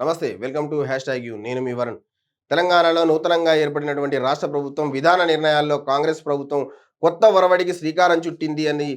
నమస్తే welcome to hashtag you. నేను మీ వరుణ్. తెలంగాణలో నూతనంగా ఏర్పడినటువంటి రాష్ట్ర ప్రభుత్వం విధాన నిర్ణయాల్లో కాంగ్రెస్ ప్రభుత్వం కొత్త ఒరవడికి శ్రీకారం చుట్టింది అని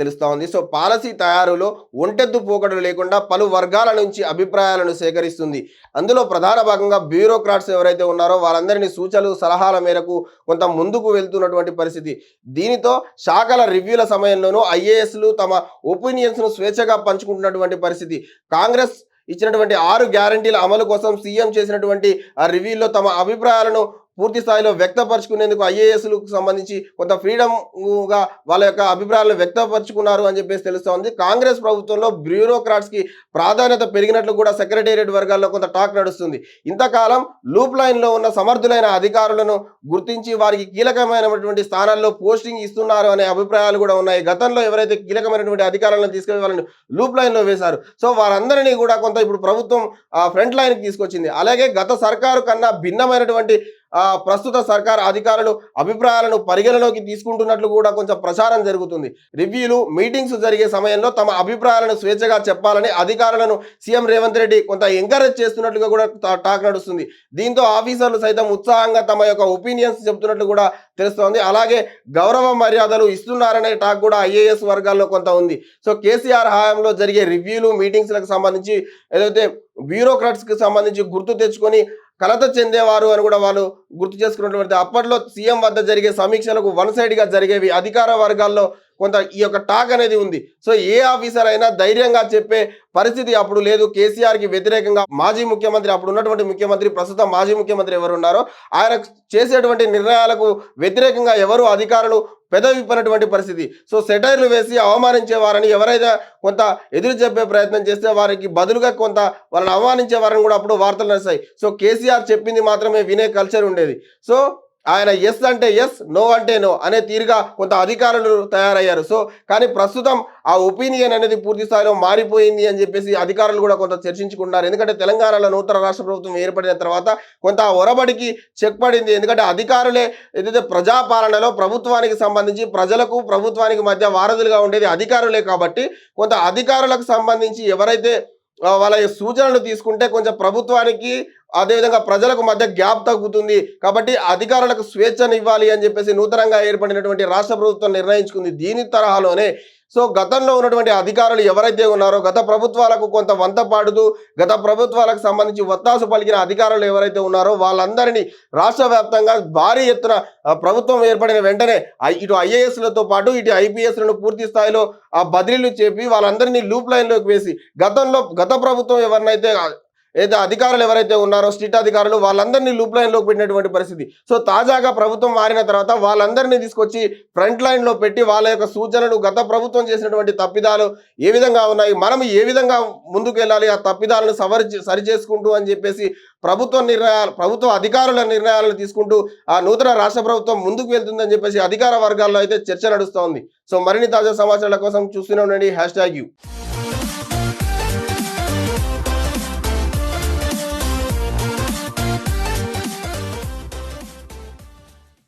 తెలుస్తూ ఉంది. సో పాలసీ తయారులో ఒంటెద్దు పోకడలు లేకుండా పలు వర్గాల నుంచి అభిప్రాయాలను సేకరిస్తుంది. అందులో ప్రధాన భాగంగా బ్యూరోక్రాట్స్ ఎవరైతే ఉన్నారో వారందరినీ సూచనలు సలహాల మేరకు కొంత ముందుకు వెళ్తున్నటువంటి పరిస్థితి. దీనితో శాఖల రివ్యూల సమయంలోనూ ఐఏఎస్లు తమ ఒపీనియన్స్ను స్వేచ్ఛగా పంచుకుంటున్నటువంటి పరిస్థితి. కాంగ్రెస్ ఇచ్చినటువంటి ఆరు గ్యారంటీల అమలు కోసం సీఎం చేసినటువంటి ఆ రివ్యూలో తమ అభిప్రాయాలను పూర్తి స్థాయిలో వ్యక్తపరచుకునేందుకు ఐఏఎస్లకు సంబంధించి కొంత ఫ్రీడమ్గా వాళ్ళ యొక్క అభిప్రాయాలను వ్యక్తపరచుకున్నారు అని చెప్పేసి తెలుస్తోంది కాంగ్రెస్ ప్రభుత్వంలో బ్యూరోక్రాట్స్కి ప్రాధాన్యత పెరిగినట్లు కూడా సెక్రటేరియట్ వర్గాల్లో కొంత టాక్ నడుస్తుంది. ఇంతకాలం లూప్ లైన్లో ఉన్న సమర్థులైన అధికారులను గుర్తించి వారికి కీలకమైనటువంటి స్థానాల్లో పోస్టింగ్ ఇస్తున్నారు అనే అభిప్రాయాలు కూడా ఉన్నాయి. గతంలో ఎవరైతే కీలకమైనటువంటి అధికారులను తీసుకెళ్ళి వాళ్ళని లూప్ లైన్లో వేశారు. సో వారందరినీ కూడా కొంత ఇప్పుడు ప్రభుత్వం ఫ్రంట్ లైన్కి తీసుకొచ్చింది. అలాగే గత సర్కారు కన్నా భిన్నమైనటువంటి ప్రస్తుత సర్కార్ అధికారులు అభిప్రాయాలను పరిగణలోకి తీసుకుంటున్నట్లు కూడా కొంచెం ప్రచారం జరుగుతుంది. రివ్యూలు మీటింగ్స్ జరిగే సమయంలో తమ అభిప్రాయాలను స్వేచ్ఛగా చెప్పాలని అధికారులను సీఎం రేవంత్ రెడ్డి కొంత ఎంకరేజ్ చేస్తున్నట్లుగా కూడా టాక్ నడుస్తుంది. దీంతో ఆఫీసర్లు సైతం ఉత్సాహంగా తమ యొక్క ఒపీనియన్స్ చెప్తున్నట్లు కూడా తెలుస్తోంది. అలాగే గౌరవ మర్యాదలు ఇస్తున్నారనే టాక్ కూడా ఐఏఎస్ వర్గాల్లో కొంత ఉంది. సో కేసీఆర్ హయాంలో జరిగే రివ్యూలు మీటింగ్స్లకు సంబంధించి ఏదైతే బ్యూరోక్రాట్స్కి సంబంధించి గుర్తు తెచ్చుకొని కలత చెందేవారు అని కూడా వాళ్ళు గుర్తు చేసుకున్నటువంటి అప్పట్లో సీఎం వద్ద జరిగే సమీక్షలకు వన్ సైడ్గా జరిగేవి అధికార వర్గాల్లో కొంత ఈ యొక్క టాక్ అనేది ఉంది. సో ఏ ఆఫీసర్ అయినా ధైర్యంగా చెప్పే పరిస్థితి అప్పుడు లేదు. కేసీఆర్కి వ్యతిరేకంగా మాజీ ముఖ్యమంత్రి అప్పుడు ఉన్నటువంటి ముఖ్యమంత్రి ప్రస్తుతం మాజీ ముఖ్యమంత్రి ఎవరు ఉన్నారో ఆయన చేసేటువంటి నిర్ణయాలకు వ్యతిరేకంగా ఎవరు అధికారులు పెదవిప్పనటువంటి పరిస్థితి. సో సెటైర్లు వేసి అవమానించే వారని ఎవరైనా కొంత ఎదురు చెప్పే ప్రయత్నం చేస్తే వారికి బదులుగా కొంత వాళ్ళని అవమానించే వారిని కూడా అప్పుడు వార్తలు నడిచాయి సో కేసీఆర్ చెప్పింది మాత్రమే వినే కల్చర్ ఉండేది. సో ఆయన ఎస్ అంటే ఎస్ నో అంటే నో అనే తీరుగా కొంత అధికారులు తయారయ్యారు. సో కానీ ప్రస్తుతం ఆ ఒపీనియన్ అనేది పూర్తి స్థాయిలో మారిపోయింది అని చెప్పేసి అధికారులు కూడా కొంత చర్చించుకున్నారు ఎందుకంటే తెలంగాణలో నూతన రాష్ట్ర ప్రభుత్వం ఏర్పడిన తర్వాత కొంత ఒరబడికి చెక్ పడింది. ఎందుకంటే అధికారులే ఏదైతే ప్రజాపాలనలో ప్రభుత్వానికి సంబంధించి ప్రజలకు ప్రభుత్వానికి మధ్య వారధులుగా ఉండేది అధికారులే కాబట్టి కొంత అధికారులకు సంబంధించి ఎవరైతే వాళ్ళ సూచనలు తీసుకుంటే కొంచెం ప్రభుత్వానికి అదేవిధంగా ప్రజలకు మధ్య గ్యాప్ తగ్గుతుంది. కాబట్టి అధికారులకు స్వేచ్ఛను ఇవ్వాలి అని చెప్పేసి నూతనంగా ఏర్పడినటువంటి రాష్ట్ర ప్రభుత్వం నిర్ణయించుకుంది. దీని తరహాలోనే సో గతంలో ఉన్నటువంటి అధికారులు ఎవరైతే ఉన్నారో గత ప్రభుత్వాలకు కొంత వంత పాడుతూ గత ప్రభుత్వాలకు సంబంధించి ఒత్తాసు పలికిన అధికారులు ఎవరైతే ఉన్నారో వాళ్ళందరినీ రాష్ట్ర వ్యాప్తంగా భారీ ఎత్తున ప్రభుత్వం ఏర్పడిన వెంటనే ఇటు ఐఏఎస్లతో పాటు ఇటు ఐపీఎస్లను పూర్తి స్థాయిలో ఆ బదిలీలు చెప్పి వాళ్ళందరినీ లూప్ లైన్లోకి వేసి గతంలో గత ప్రభుత్వం ఎవరినైతే ఏదైతే అధికారులు ఎవరైతే ఉన్నారో స్టేట్ అధికారులు వాళ్ళందరినీ లూప్ లైన్లోకి పెట్టినటువంటి పరిస్థితి. సో తాజాగా ప్రభుత్వం మారిన తర్వాత వాళ్ళందరినీ తీసుకొచ్చి ఫ్రంట్ లైన్లో పెట్టి వాళ్ళ యొక్క సూచనలు గత ప్రభుత్వం చేసినటువంటి తప్పిదాలు ఏ విధంగా ఉన్నాయి మనం ఏ విధంగా ముందుకెళ్ళాలి ఆ తప్పిదాలను సవరి సరి చేసుకుంటూ అని చెప్పేసి ప్రభుత్వ నిర్ణయాలు ప్రభుత్వ అధికారుల నిర్ణయాలను తీసుకుంటూ ఆ నూతన రాష్ట్ర ప్రభుత్వం ముందుకు వెళ్తుందని చెప్పేసి అధికార వర్గాల్లో అయితే చర్చ నడుస్తోంది. సో మరిన్ని తాజా సమాచారాల కోసం చూస్తూనే ఉండండి. Hashtag U.